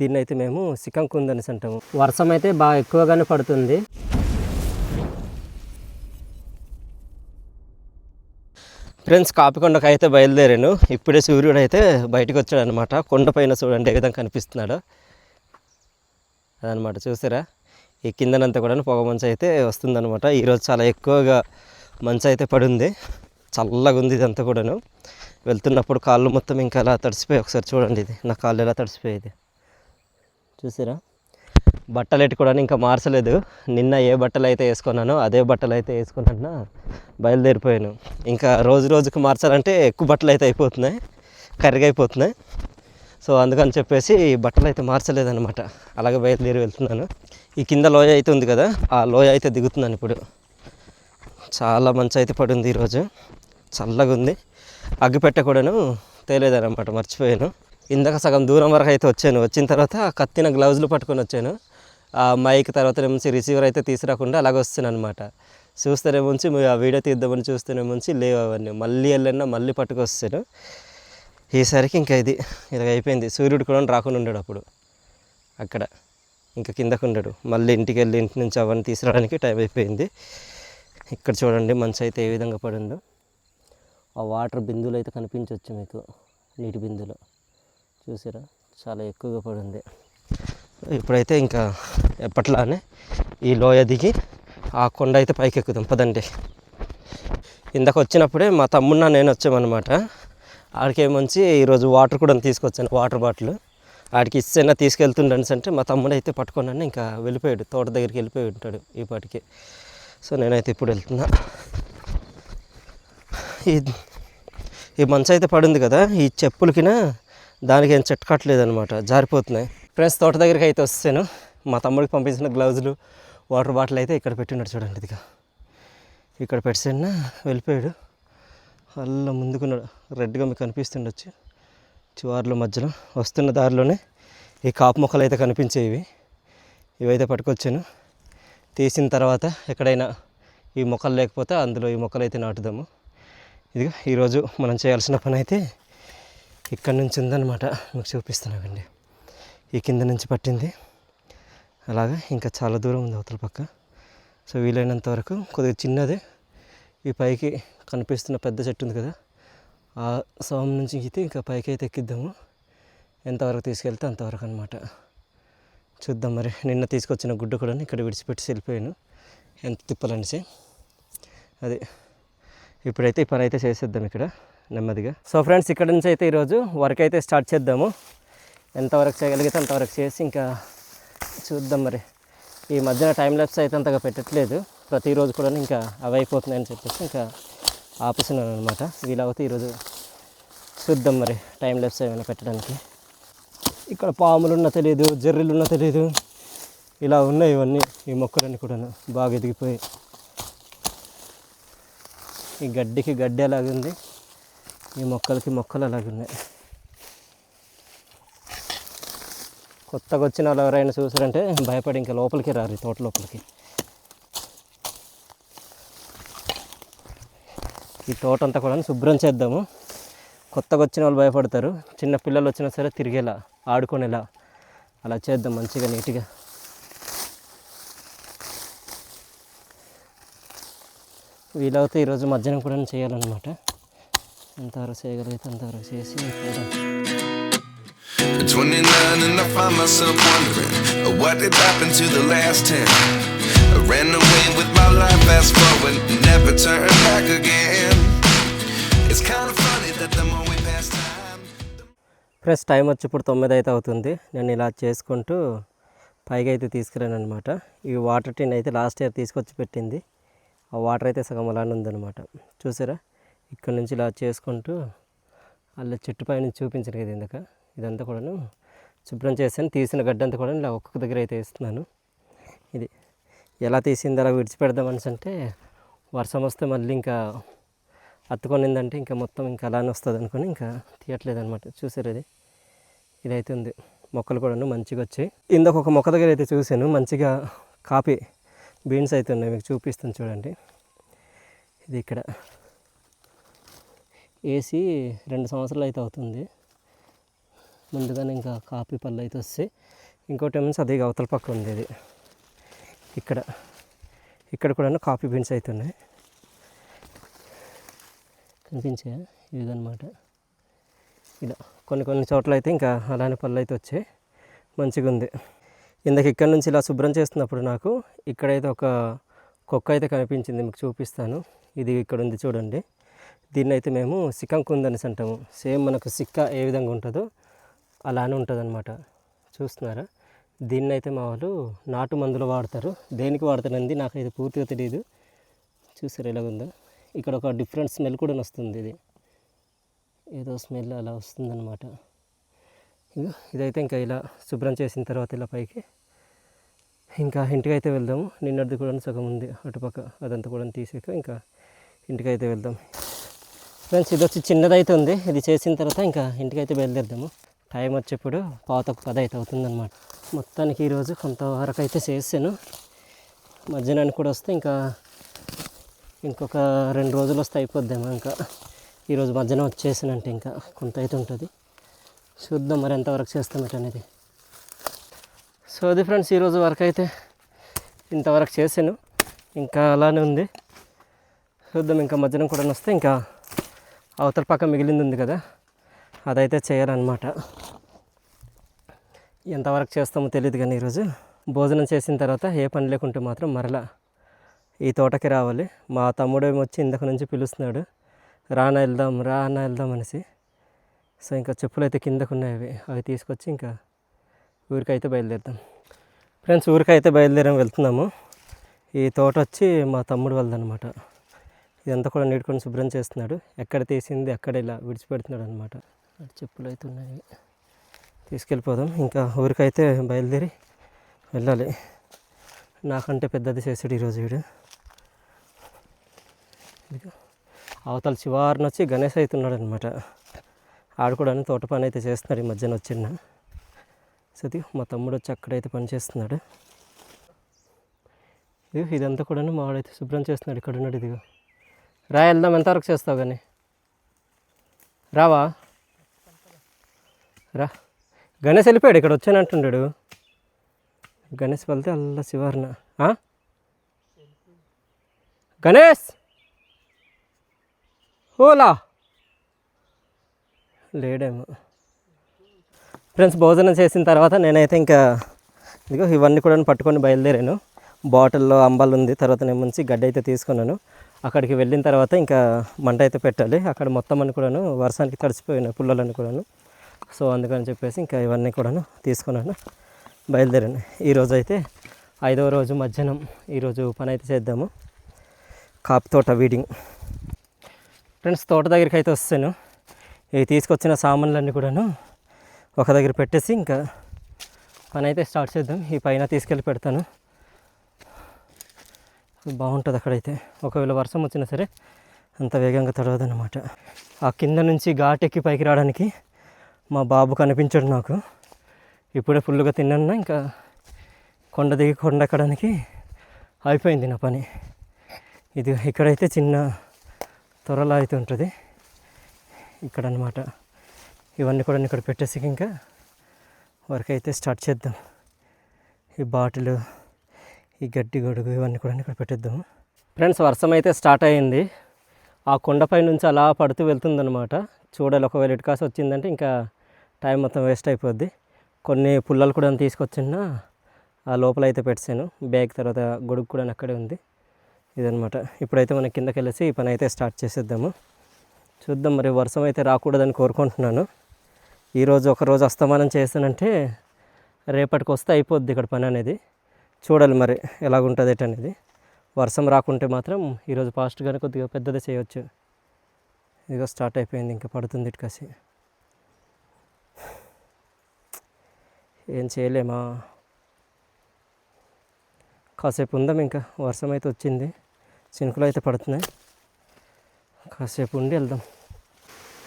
దీన్ని అయితే మేము సికంకుంద్ అనేసి అంటాము వర్షం అయితే బాగా ఎక్కువగానే పడుతుంది. ఫ్రెండ్స్ కాపికొండకు అయితే బయలుదేరాను. ఇప్పుడే సూర్యుడు అయితే బయటకు వచ్చాడు అనమాట కొండపైన చూడండి ఏ విధంగా కనిపిస్తున్నాడు. అదనమాట చూసారా? ఈ కిందనంతా కూడా పొగ మంచు అయితే వస్తుందనమాట ఈరోజు చాలా ఎక్కువగా మంచు అయితే పడింది. చల్లగా ఉంది ఇదంతా కూడాను. వెళ్తున్నప్పుడు కాళ్ళు మొత్తం ఇంకా అలా తడిసిపోయి ఒకసారి చూడండి ఇది. నా కాళ్ళు ఎలా తడిసిపోయేది చూసారా? బట్టలు పెట్టుకోవడానికి ఇంకా మార్చలేదు. నిన్న ఏ బట్టలు అయితే వేసుకున్నానో అదే బట్టలు అయితే వేసుకున్నా బయలుదేరిపోయాను. ఇంకా రోజు రోజుకు మార్చాలంటే ఎక్కువ బట్టలు అయితే అయిపోతున్నాయి కరిగైపోతున్నాయి. అయిపోతున్నాయి సో అందుకని చెప్పేసి బట్టలు అయితే మార్చలేదన్నమాట. అలాగే బయలుదేరి వెళ్తున్నాను. ఈ కింద లోయ అయితే ఉంది కదా ఆ లోయ అయితే దిగుతున్నాను ఇప్పుడు. చాలా మంచి అయితే పడింది ఈరోజు. చల్లగా ఉంది అగ్గిపెట్ట కూడాను తేలేదన్నమాట మర్చిపోయాను. ఇందాక సగం దూరం వరకు అయితే వచ్చాను. వచ్చిన తర్వాత కత్తిన గ్లౌజులు పట్టుకొని వచ్చాను. ఆ మైక్ తర్వాత నుంచి రిసీవర్ అయితే తీసుకురాకుండా అలాగే వస్తున్నాను అనమాట చూస్తేనే ముంచి ఆ వీడియో తీద్దామని చూస్తేనే ముంచి లేవు అవన్నీ. మళ్ళీ వెళ్ళినా మళ్ళీ పట్టుకొస్తాను ఈసారికి ఇంకా ఇది ఇలాగ అయిపోయింది. సూర్యుడు కూడా రాకుండా ఉండడు అప్పుడు. అక్కడ ఇంకా కిందకు ఉండడు. మళ్ళీ ఇంటికి వెళ్ళి ఇంటి నుంచి అవన్నీ తీసుకురావడానికి టైం అయిపోయింది. ఇక్కడ చూడండి మంచి అయితే ఏ విధంగా పడిందో. ఆ వాటర్ బిందువులు అయితే కనిపించవచ్చు మీకు. నీటి బిందులో చూసారా చాలా ఎక్కువగా పడింది. ఇప్పుడైతే ఇంకా ఎప్పట్లానే ఈ లోయ దిగి ఆ కొండ అయితే పైకి ఎక్కుదాం పదండి. ఇందాక వచ్చినప్పుడే మా తమ్మున్న నేను వచ్చామన్నమాట. ఆడికేమొంచి ఈరోజు వాటర్ కూడా తీసుకొచ్చాను వాటర్ బాటిల్. ఆడికి ఇస్తేనా తీసుకెళ్తుండని అంటే మా తమ్ముడు అయితే పట్టుకున్నాను ఇంకా వెళ్ళిపోయాడు తోట దగ్గరికి వెళ్ళిపోయి ఉంటాడు ఈ పాటికి సో నేనైతే ఇప్పుడు వెళ్తున్నా. ఈ ఈ మంచు అయితే పడింది కదా ఈ చెప్పులకినా దానికి ఏం చెట్టుకట్లేదనమాట జారిపోతున్నాయి. ఫ్రెండ్స్ తోట దగ్గరికి అయితే వస్తాను. మా తమ్ముడికి పంపించిన గ్లౌజులు వాటర్ బాటిల్ అయితే ఇక్కడ పెట్టినాడు చూడండి ఇదిగా. ఇక్కడ పెట్టిన వెళ్ళిపోయాడు. అల్ల ముందుకున్నాడు. రెడ్గా మీకు కనిపిస్తుండొచ్చు. చివార్ల మధ్యలో వస్తున్న దారిలోనే ఈ కాపు మొక్కలు అయితే కనిపించేవి. ఇవైతే పట్టుకొచ్చాను. తీసిన తర్వాత ఎక్కడైనా ఈ మొక్కలు లేకపోతే అందులో ఈ మొక్కలు అయితే నాటుదాము. ఇదిగా ఈరోజు మనం చేయాల్సిన పని అయితే ఇక్కడ నుంచి ఉందన్నమాట. మీకు చూపిస్తున్నానండి ఈ కింద నుంచి పట్టింది. అలాగా ఇంకా చాలా దూరం ఉంది అవతల పక్క. సో వీలైనంత వరకు కొద్దిగా చిన్నదే. ఈ పైకి కనిపిస్తున్న పెద్ద చెట్టు ఉంది కదా ఆ సోమ నుంచి అయితే ఇంకా పైకి అయితే ఎక్కిద్దాము. ఎంతవరకు తీసుకెళ్తే అంతవరకు అనమాట చూద్దాం మరి. నిన్న తీసుకొచ్చిన గుడ్డ కూడా ఇక్కడ విడిచిపెట్టి వెళ్ళిపోయాను. ఎంత తిప్పాలనేసి. అది. ఇప్పుడైతే ఈ పని అయితే చేసేద్దాం ఇక్కడ. నెమ్మదిగా. సో ఫ్రెండ్స్ ఇక్కడ నుంచి అయితే ఈరోజు వర్క్ అయితే స్టార్ట్ చేద్దాము. ఎంతవరకు చేయగలిగితే అంతవరకు చేసి ఇంకా చూద్దాం మరి. ఈ మధ్యన టైం ల్యాప్స్ అయితే అంతగా పెట్టట్లేదు. ప్రతిరోజు కూడా ఇంకా అవి అయిపోతున్నాయని చెప్పేసి ఇంకా ఆపుతున్నాను అనమాట వీలవుతే ఈరోజు చూద్దాం మరి టైం ల్యాప్స్ ఏమైనా పెట్టడానికి. ఇక్కడ పాములు ఉన్నా తెలియదు జర్రీలు ఉన్నా తెలియదు ఇలా ఉన్నాయి ఇవన్నీ ఈ మొక్కలన్నీ కూడా బాగా ఎదిగిపోయి ఈ గడ్డికి గడ్డి ఎలాగుంది? ఈ మొక్కలకి మొక్కలు అలాగే ఉన్నాయి. కొత్తగా వచ్చిన వాళ్ళు ఎవరైనా చూసారంటే భయపడి ఇంకా లోపలికి రారు ఈ తోట లోపలికి. ఈ తోట అంతా కూడా శుభ్రం చేద్దాము. కొత్తగా వచ్చిన వాళ్ళు భయపడతారు. చిన్న పిల్లలు వచ్చినా సరే తిరిగేలా ఆడుకునేలా అలా చేద్దాం మంచిగా నీట్గా. వీలవుతే ఈరోజు మధ్యాహ్నం కూడా చేయాలన్నమాట. అంతవరకు టైం వచ్చి ఇప్పుడు తొమ్మిది అయితే అవుతుంది. నేను ఇలా చేసుకుంటూ పైగా అయితే తీసుకురానమాట ఈ వాటర్ టిన్ అయితే లాస్ట్ ఇయర్ తీసుకొచ్చి పెట్టింది. ఆ వాటర్ అయితే సగం అలానే ఉందన్నమాట. చూసారా? ఇక్కడ నుంచి ఇలా చేసుకుంటూ అలా చెట్టు పైన నుంచి కదా ఇందాక. ఇదంతా కూడాను శుభ్రం చేశాను. తీసిన గడ్డంతా కూడా ఇలా ఒక్కొక్క దగ్గర అయితే వేస్తున్నాను. ఇది ఎలా తీసింది అలా విడిచిపెడదామని అంటే వర్షం వస్తే మళ్ళీ ఇంకా అత్తుకొనిందంటే ఇంకా మొత్తం ఇంకా అలానే వస్తుంది అనుకుని ఇంకా తీయట్లేదు అనమాట చూసారు ఇది? ఇదైతే ఉంది. మొక్కలు కూడాను మంచిగా వచ్చాయి. ఇందాక ఒక మొక్క దగ్గర అయితే చూశాను. మంచిగా కాపీ బీన్స్ అయితే ఉన్నాయి. మీకు చూపిస్తాను చూడండి. ఇది ఇక్కడ. వేసి రెండు సంవత్సరాలు అయితే అవుతుంది. ముందుగానే ఇంకా కాపీ పళ్ళు అయితే వస్తాయి ఇంకోటి ఏమో అదే అవతల పక్క ఉంది ఇది ఇక్కడ ఇక్కడ కూడా కాఫీ బీన్స్ అయితే ఉన్నాయి. కనిపించాయా ఇదన్నమాట ఇలా కొన్ని కొన్ని చోట్ల అయితే ఇంకా అలానే పళ్ళు అయితే వచ్చాయి. మంచిగా ఉంది. ఇందాక ఇక్కడ నుంచి ఇలా శుభ్రం చేస్తున్నప్పుడు నాకు ఇక్కడైతే ఒక కుక్క అయితే కనిపించింది మీకు చూపిస్తాను. ఇది ఇక్కడ ఉంది చూడండి. దీన్ని అయితే మేము సికంకుందనిసి అంటాము. సేమ్ మనకు సిక్క ఏ విధంగా ఉంటుందో అలానే ఉంటుంది అనమాట చూస్తున్నారా? దీన్ని అయితే మా వాళ్ళు నాటు మందులు వాడతారు. దేనికి వాడతారండి నాకైతే పూర్తిగా తెలియదు చూసారు ఎలాగుందో ఇక్కడ ఒక డిఫరెంట్ స్మెల్ కూడా వస్తుంది ఇది. ఏదో స్మెల్ అలా వస్తుందన్నమాట. ఇగో ఇదైతే ఇంకా ఇలా శుభ్రం చేసిన తర్వాత ఇలా పైకి ఇంకా ఇంటికి అయితే వెళ్దాము. నిన్నటిది కూడా సగం ఉంది. అటుపక్క అదంతా కూడా తీసాక ఇంకా ఇంటికి అయితే వెళ్దాం. ఫ్రెండ్స్ ఇది వచ్చి చిన్నదైతే ఉంది. ఇది చేసిన తర్వాత ఇంకా ఇంటికైతే అయితే బయలుదేరుదాము. టైం వచ్చేప్పుడు పాతకు పది అయితే అవుతుందన్నమాట. మొత్తానికి ఈరోజు కొంతవరకు అయితే చేసాను మధ్యాహ్నానికి కూడా వస్తే ఇంకా ఇంకొక రెండు రోజులు వస్తే అయిపోద్దేమో ఇంకా. ఈరోజు మధ్యాహ్నం వచ్చేసానంటే ఇంకా కొంత అయితే ఉంటుంది. చూద్దాం మరి ఎంతవరకు చేస్తాం అనేది. సో అది ఫ్రెండ్స్ ఈరోజు వరకు అయితే ఇంతవరకు చేశాను. ఇంకా అలానే ఉంది. చూద్దాం ఇంకా మధ్యాహ్నం కూడా వస్తే ఇంకా అవతల పక్క మిగిలింది ఉంది కదా అదైతే చేయాలన్నమాట ఎంతవరకు చేస్తామో తెలియదు కానీ ఈరోజు భోజనం చేసిన తర్వాత ఏ పని లేకుంటే మాత్రం మరలా ఈ తోటకి రావాలి. మా తమ్ముడు వచ్చి ఇందక నుంచి పిలుస్తున్నాడు రానా వెళ్దాం రానా వెళ్దాం అనేసి. సో ఇంకా చెప్పులు అయితే కిందకు ఉన్నాయి అవి అవి తీసుకొచ్చి ఇంకా ఊరికైతే బయలుదేరుతాం. ఫ్రెండ్స్ ఊరికైతే బయలుదేరం వెళ్తున్నాము. ఈ తోట వచ్చి మా తమ్ముడు వాళ్ళదనమాట ఇదంతా కూడా నీడుకొని శుభ్రం చేస్తున్నాడు. ఎక్కడ తీసింది అక్కడ ఇలా విడిచిపెడుతున్నాడు అనమాట చెప్పులు అయితే ఉన్నాయి. తీసుకెళ్ళిపోదాం. ఇంకా ఊరికైతే బయలుదేరి వెళ్ళాలి. నాకంటే పెద్దది చేసాడు ఈరోజు వీడు. అవతల శివారిని వచ్చి గణేష్ అవుతున్నాడు అనమాట ఆడుకోవడానికి కూడా తోట పని అయితే చేస్తున్నాడు ఈ మధ్యన వచ్చిన. సతి మా తమ్ముడు వచ్చి అక్కడైతే పని చేస్తున్నాడు. ఇదిగో ఇదంతా కూడా మావాడైతే శుభ్రం చేస్తున్నాడు. ఇక్కడ ఉన్నాడు ఇదిగో. రా వెళ్దాం ఎంతవరకు చేస్తావు కానీ? రావా? రా. గణేష్ వెళ్ళిపోయాడు ఇక్కడ వచ్చానంటుండాడు గణేష్ వెళ్తే అల్ల శివార్న. గణేష్! ఓలా లేడేమో. ఫ్రెండ్స్ భోజనం చేసిన తర్వాత నేనైతే ఇంకా ఇదిగో ఇవన్నీ కూడా పట్టుకొని బయలుదేరాను. బాటిల్లో అంబాలు ఉంది తర్వాత నేను ముంచి గడ్డ అయితే తీసుకున్నాను. అక్కడికి వెళ్ళిన తర్వాత ఇంకా మంట అయితే పెట్టాలి. అక్కడ మొత్తం అని కూడాను వర్షానికి తడిచిపోయిన పుల్లలన్నీ కూడాను. సో అందుకని చెప్పేసి ఇంకా ఇవన్నీ కూడాను తీసుకున్నాను. బయలుదేరాను. ఈరోజు అయితే ఐదవ రోజు మధ్యాహ్నం ఈరోజు పని అయితే చేద్దాము. కాపు తోట వీడింగ్ ఫ్రెండ్స్ తోట దగ్గరికి అయితే వస్తాను. ఈ తీసుకొచ్చిన సామాన్లన్నీ కూడాను ఒక దగ్గర పెట్టేసి ఇంకా పని అయితే స్టార్ట్ చేద్దాం. ఈ పైన తీసుకెళ్ళి పెడతాను. బాగుంటుంది అక్కడైతే. ఒకవేళ వర్షం వచ్చినా సరే అంత వేగంగా తడవదన్నమాట. ఆ కింద నుంచి ఘాటెక్కి పైకి రావడానికి మా బాబు కనిపించాడు నాకు. ఇప్పుడే ఫుల్గా తిన్నాను ఇంకా కొండ దిగి కొండ ఎక్కడానికి అయిపోయింది నా పని. ఇది ఇక్కడైతే చిన్న త్వరలో అయితే ఉంటుంది. ఇక్కడ అనమాట ఇవన్నీ కూడా ఇక్కడ పెట్టేసి ఇంకా వర్క్ అయితే స్టార్ట్ చేద్దాం. ఈ బాటిల్ ఈ గడ్డి గొడుగు ఇవన్నీ కూడా ఇక్కడ పెట్టిద్దాం ఫ్రెండ్స్ వర్షం అయితే స్టార్ట్ అయింది. ఆ కొండపై నుంచి అలా పడుతూ వెళ్తుందనమాట చూడాలి ఒకవేళ ఇటు కాసి వచ్చిందంటే ఇంకా టైం మొత్తం వేస్ట్ అయిపోద్ది. కొన్ని పుల్లలు కూడా తీసుకొచ్చినా ఆ లోపల అయితే పెట్టాను బ్యాగ్ తర్వాత గొడుగు కూడా అక్కడే ఉంది. ఇదనమాట ఇప్పుడైతే మనం కిందకి వెళ్ళేసి ఈ పని అయితే స్టార్ట్ చేసేద్దాము. చూద్దాం మరి వర్షం అయితే రాకూడదని కోరుకుంటున్నాను. ఈరోజు ఒకరోజు అస్తమానం చేస్తానంటే రేపటికి వస్తే అయిపోద్ది ఇక్కడ పని అనేది. చూడాలి మరి ఎలాగుంటుంది ఏంటి అనేది. వర్షం రాకుంటే మాత్రం ఈరోజు ఫాస్ట్గానే కొద్దిగా పెద్దది చేయవచ్చు ఇదిగో స్టార్ట్ అయిపోయింది ఇంకా పడుతుంది ఇటుకసి ఏం చేయలేమా. కాసేపు ఉందాం ఇంకా వర్షం అయితే వచ్చింది. చినుకులు అయితే పడుతున్నాయి. కాసేపు ఉండి వెళ్దాం.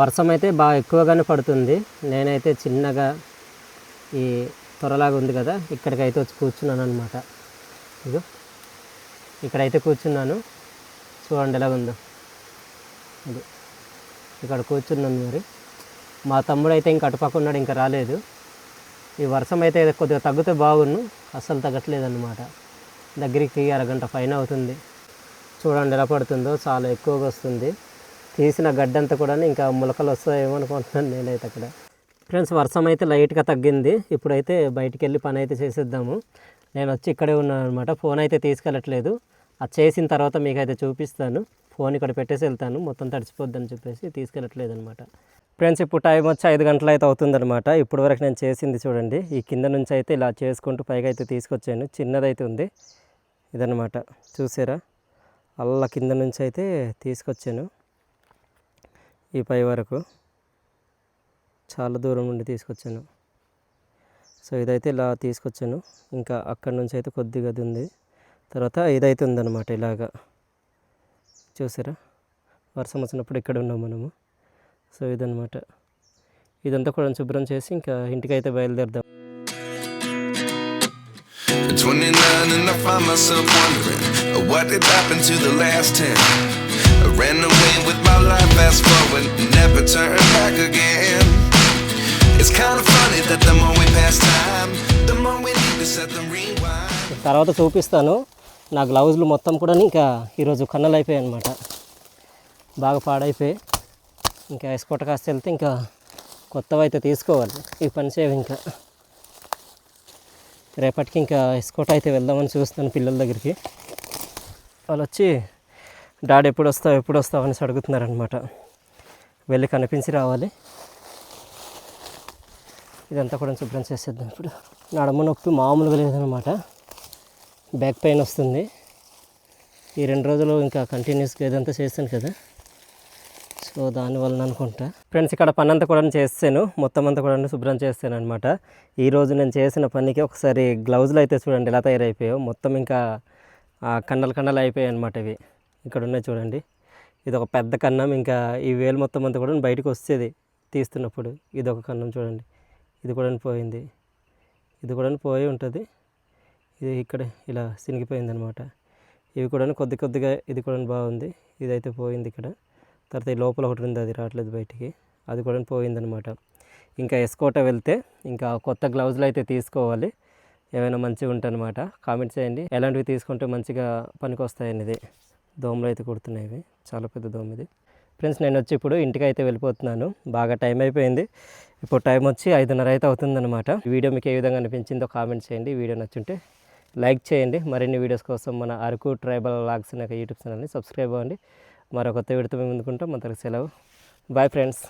వర్షం అయితే బాగా ఎక్కువగానే పడుతుంది. నేనైతే చిన్నగా ఈ త్వరలాగా ఉంది కదా ఇక్కడికైతే వచ్చి కూర్చున్నాను అనమాట ఇదో ఇక్కడైతే కూర్చున్నాను. చూడండి ఎలాగుందో ఇది ఇక్కడ కూర్చున్నాను మరి. మా తమ్ముడు అయితే ఇంకా అటుపక్క ఉన్నాడు ఇంకా రాలేదు. ఈ వర్షం అయితే కొద్దిగా తగ్గితే బాగున్ను అస్సలు తగ్గట్లేదన్నమాట. దగ్గరికి అరగంట పైన అవుతుంది. చూడండి ఎలా పడుతుందో చాలా ఎక్కువగా వస్తుంది. తీసిన గడ్డంతా కూడా ఇంకా ములకలు వస్తాయేమో అనుకుంటున్నాను నేనైతే అక్కడ. ఫ్రెండ్స్ వర్షం అయితే లైట్గా తగ్గింది. ఇప్పుడైతే బయటికి వెళ్ళి పని అయితే చేసేద్దాము. నేను వచ్చి ఇక్కడే ఉన్నాను అనమాట ఫోన్ అయితే తీసుకెళ్ళట్లేదు. అది చేసిన తర్వాత మీకు అయితే చూపిస్తాను. ఫోన్ ఇక్కడ పెట్టేసి వెళ్తాను. మొత్తం తడిచిపోద్దని చెప్పేసి తీసుకెళ్ళట్లేదు అనమాట ఫ్రెండ్స్ ఇప్పుడు టైం వచ్చి ఐదు గంటలు అయితే అవుతుందన్నమాట. ఇప్పుడు వరకు నేను చేసింది చూడండి. ఈ కింద నుంచి అయితే ఇలా చేసుకుంటూ పైగా అయితే తీసుకొచ్చాను. చిన్నదైతే ఉంది. ఇదనమాట చూసారా? అల్ల కింద నుంచి అయితే తీసుకొచ్చాను. ఈ పై వరకు. చాలా దూరం నుండి తీసుకొచ్చాను. సో ఇదైతే ఇలా తీసుకొచ్చాను. ఇంకా అక్కడ నుంచి అయితే కొద్దిగా అది ఉంది. తర్వాత ఇదైతే ఉందన్నమాట ఇలాగా. చూసారా? వర్షం వచ్చినప్పుడు ఇక్కడ ఉన్నాం మనము. సో ఇదన్నమాట. ఇదంతా కూడా శుభ్రం చేసి ఇంకా ఇంటికి అయితే బయలుదేరదాం. At 29 and I find myself wondering uh, what did happen to the last 10. I ran away with my life, fast forward, never turn back again. తర్వాత చూపిస్తాను. నా గ్లౌజులు మొత్తం కూడా ఇంకా ఈరోజు కన్నలు అయిపోయాయి అనమాట బాగా పాడైపోయి ఇంకా ఎస్కోట కాస్త వెళ్తే ఇంకా కొత్తవి అయితే తీసుకోవాలి. ఈ పని చేయవు ఇంకా. రేపటికి ఇంకా ఎస్కోట అయితే వెళ్దామని చూస్తాను పిల్లల దగ్గరికి. వాళ్ళు వచ్చి డాడీ ఎప్పుడు వస్తావు ఎప్పుడు వస్తావు? అనేసి అడుగుతున్నారనమాట వెళ్ళి కనిపించి రావాలి. ఇదంతా కూడా శుభ్రం చేసేద్దాం. ఇప్పుడు నడమ నొప్పి మామూలుగా లేదనమాట బ్యాక్ పెయిన్ వస్తుంది. ఈ రెండు రోజులు ఇంకా కంటిన్యూస్గా ఇదంతా చేస్తాను కదా. సో దానివల్ల అనుకుంటా. ఫ్రెండ్స్ ఇక్కడ పని అంతా కూడా చేస్తాను. మొత్తం అంతా కూడా శుభ్రం చేస్తాను అనమాట ఈరోజు నేను చేసిన పనికి ఒకసారి గ్లౌజులు అయితే చూడండి ఎలా తయారైపోయావు మొత్తం ఇంకా కండలు కండలు అయిపోయాయి అనమాట ఇవి. ఇక్కడ ఉన్నాయి చూడండి. ఇది ఒక పెద్ద కన్నం. ఇంకా ఈ వేలు మొత్తం అంతా కూడా బయటకు వచ్చేది తీస్తున్నప్పుడు. ఇది ఒక కన్నం చూడండి. ఇది కూడా పోయింది. ఇది కూడా పోయి ఉంటుంది. ఇది ఇక్కడ ఇలా సినిగిపోయింది అనమాట ఇవి కూడా కొద్ది కొద్దిగా ఇది కూడా బాగుంది. ఇదైతే పోయింది ఇక్కడ. తర్వాత ఈ లోపల ఒకటి ఉంది అది రావట్లేదు బయటికి. అది కూడా పోయిందనమాట. ఇంకా ఎస్కోట వెళ్తే ఇంకా కొత్త గ్లౌజులు అయితే తీసుకోవాలి. ఏమైనా మంచిగా ఉంటాయన్నమాట కామెంట్ చేయండి. ఎలాంటివి తీసుకుంటే మంచిగా పనికి వస్తాయనేది దోమలు అయితే కుడుతున్నాయి చాలా పెద్ద దోమ ఇది. ఫ్రెండ్స్ నేను వచ్చి ఇప్పుడు ఇంటికి అయితే వెళ్ళిపోతున్నాను. బాగా టైం అయిపోయింది. ఇప్పుడు టైం వచ్చి ఐదున్నర అయితే అవుతుందన్నమాట. వీడియో మీకు ఏ విధంగా అనిపించిందో కామెంట్ చేయండి. వీడియో నచ్చుంటే లైక్ చేయండి. మరిన్ని వీడియోస్ కోసం మన అరకు ట్రైబల్ లాగ్స్ అనే యూట్యూబ్ ఛానల్ని సబ్స్క్రైబ్ అవ్వండి. మరో కొత్త వీడితో మేము ముందుకుంటాం మన సెలవు. Bye friends